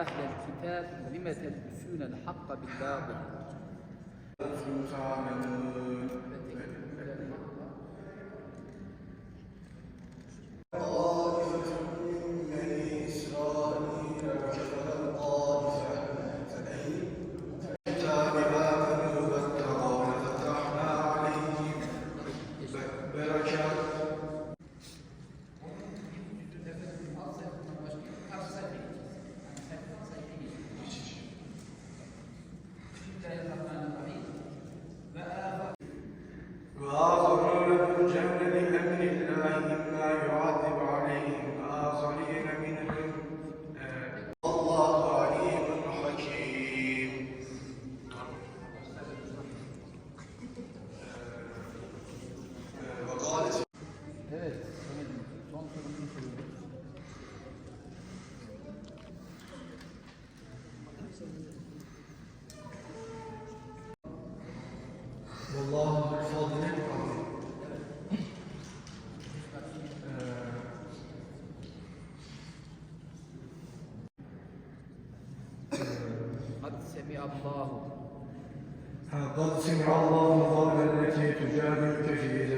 أهل الكتاب لم تلبسون الحق بالباطل؟ سمع الله. قد سمع الله قول التي تجادلك في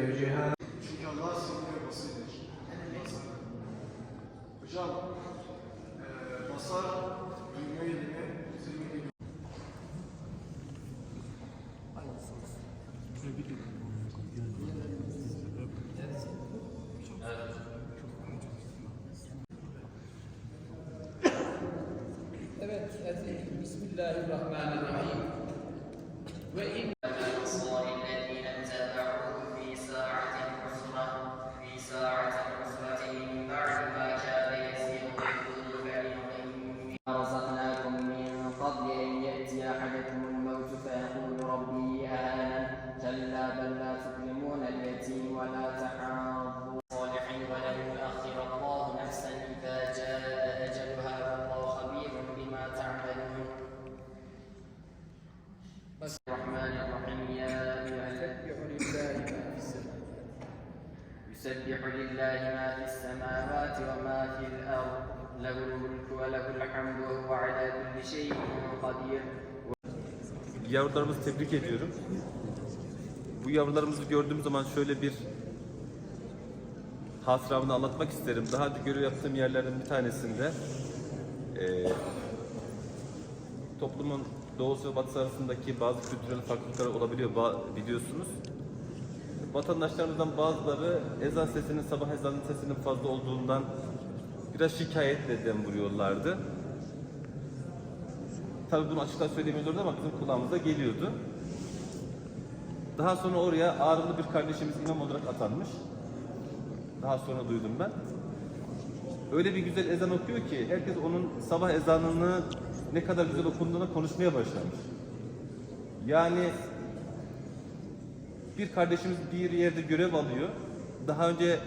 الله الرحمن الرحيم. وإن لله ما في السماوات يسبح لله ما في السماوات وما في الأرض له الملك وله الحمد وهو على كل شيء قدير Yavrularımızı tebrik ediyorum. Bu yavrularımızı gördüğüm zaman şöyle bir hatıramını anlatmak isterim. Daha önce görev yaptığım yerlerden bir tanesinde eee, toplumun doğusu ve batısı arasındaki bazı kültürel farklılıklar olabiliyor ba- biliyorsunuz. Vatandaşlarımızdan bazıları ezan sesinin sabah ezanı sesinin fazla olduğundan biraz şikayetle dem vuruyorlardı. Tabii bunu açıkça söylemiyorlardı ama bizim kulağımıza geliyordu. Daha sonra oraya ağrılı bir kardeşimiz imam olarak atanmış. Daha sonra duydum ben. Öyle bir güzel ezan okuyor ki herkes onun sabah ezanını ne kadar güzel okunduğunu konuşmaya başlamış. Yani bir kardeşimiz bir yerde görev alıyor. Daha önce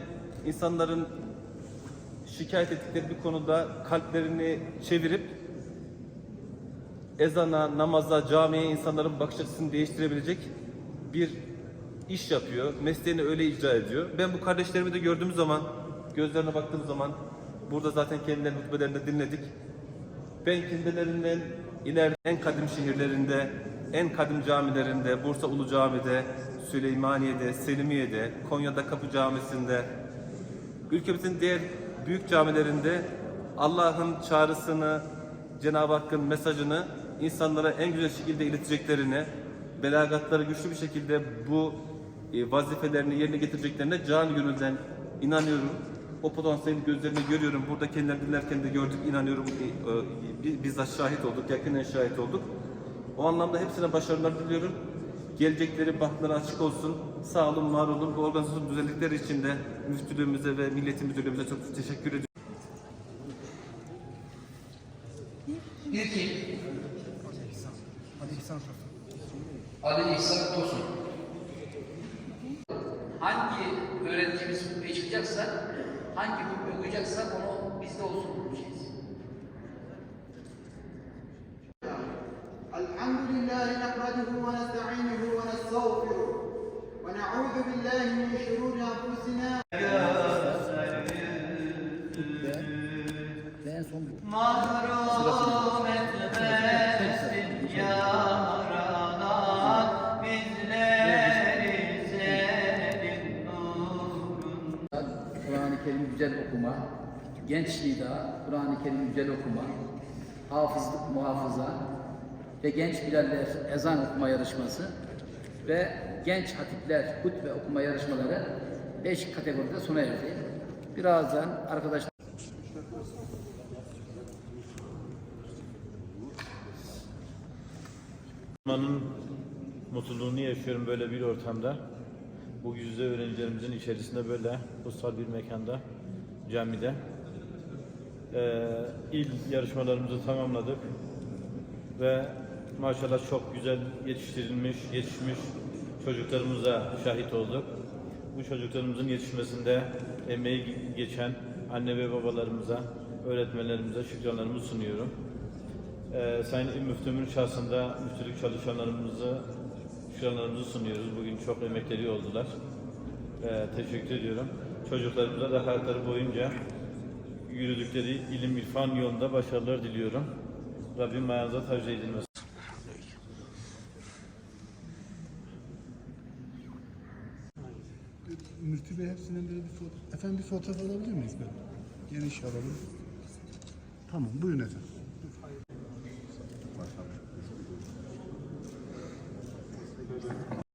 insanların şikayet ettikleri bir konuda kalplerini çevirip ezana, namaza, camiye insanların bakış açısını değiştirebilecek bir iş yapıyor. Mesleğini öyle icra ediyor. Ben bu kardeşlerimi de gördüğüm zaman, gözlerine baktığım zaman, burada zaten kendilerinin hutbelerinde dinledik. Ben kendilerinden ileride en kadim şehirlerinde, en kadim camilerinde, Bursa Ulu Cami'de, Süleymaniye'de, Selimiye'de, Konya'da Kapı Camisi'nde, ülkemizin diğer büyük camilerinde Allah'ın çağrısını, Cenab-ı Hakk'ın mesajını insanlara en güzel şekilde ileteceklerini, belagatları güçlü bir şekilde bu e, vazifelerini yerine getireceklerine can gönülden inanıyorum. O potansiyeli gözlerinde görüyorum. Burada kendilerini dinlerken de gördük, inanıyorum. E, e, bi- bizzat şahit olduk, yakinen şahit olduk. O anlamda hepsine başarılar diliyorum. Gelecekleri bahtları açık olsun. Sağ olun, var olun. Bu organizasyon güzellikleri için de müftülüğümüze ve milletin müdürlüğümüze çok teşekkür ediyorum. Bir kim? Ali İhsan Tosun. Hangi öğrencimiz çıkacaksa, hangi okuyacaksa onu bizde olsun Mahrum etmesin yarana bizleri senin. Kur'an-ı Kerim güzel okuma, gençliği daha Kur'an-ı Kerim güzel okuma, hafızlık muhafaza ve genç bilenler ezan okuma yarışması ve genç hatipler hutbe okuma yarışmaları 5 kategoride sona erdi. Birazdan arkadaşlar Müslümanın mutluluğunu yaşıyorum böyle bir ortamda. Bu yüzde öğrencilerimizin içerisinde böyle kutsal bir mekanda, camide. Ee, il yarışmalarımızı tamamladık ve maşallah çok güzel yetiştirilmiş, yetişmiş çocuklarımıza şahit olduk. Bu çocuklarımızın yetişmesinde emeği geçen anne ve babalarımıza, öğretmenlerimize şükranlarımı sunuyorum. Ee, Sayın İl Müftümün şahsında müftülük çalışanlarımızı, şükranlarımızı sunuyoruz. Bugün çok emekleri oldular. Ee, teşekkür ediyorum. Çocuklarımıza da hayatları boyunca yürüdükleri ilim irfan yolunda başarılar diliyorum. Rabbim ayağınıza tavsiye edilmesin. Mürtü Bey hepsinden bir foto... Efendim bir fotoğraf alabilir miyiz böyle? Geniş alalım. Tamam buyurun efendim.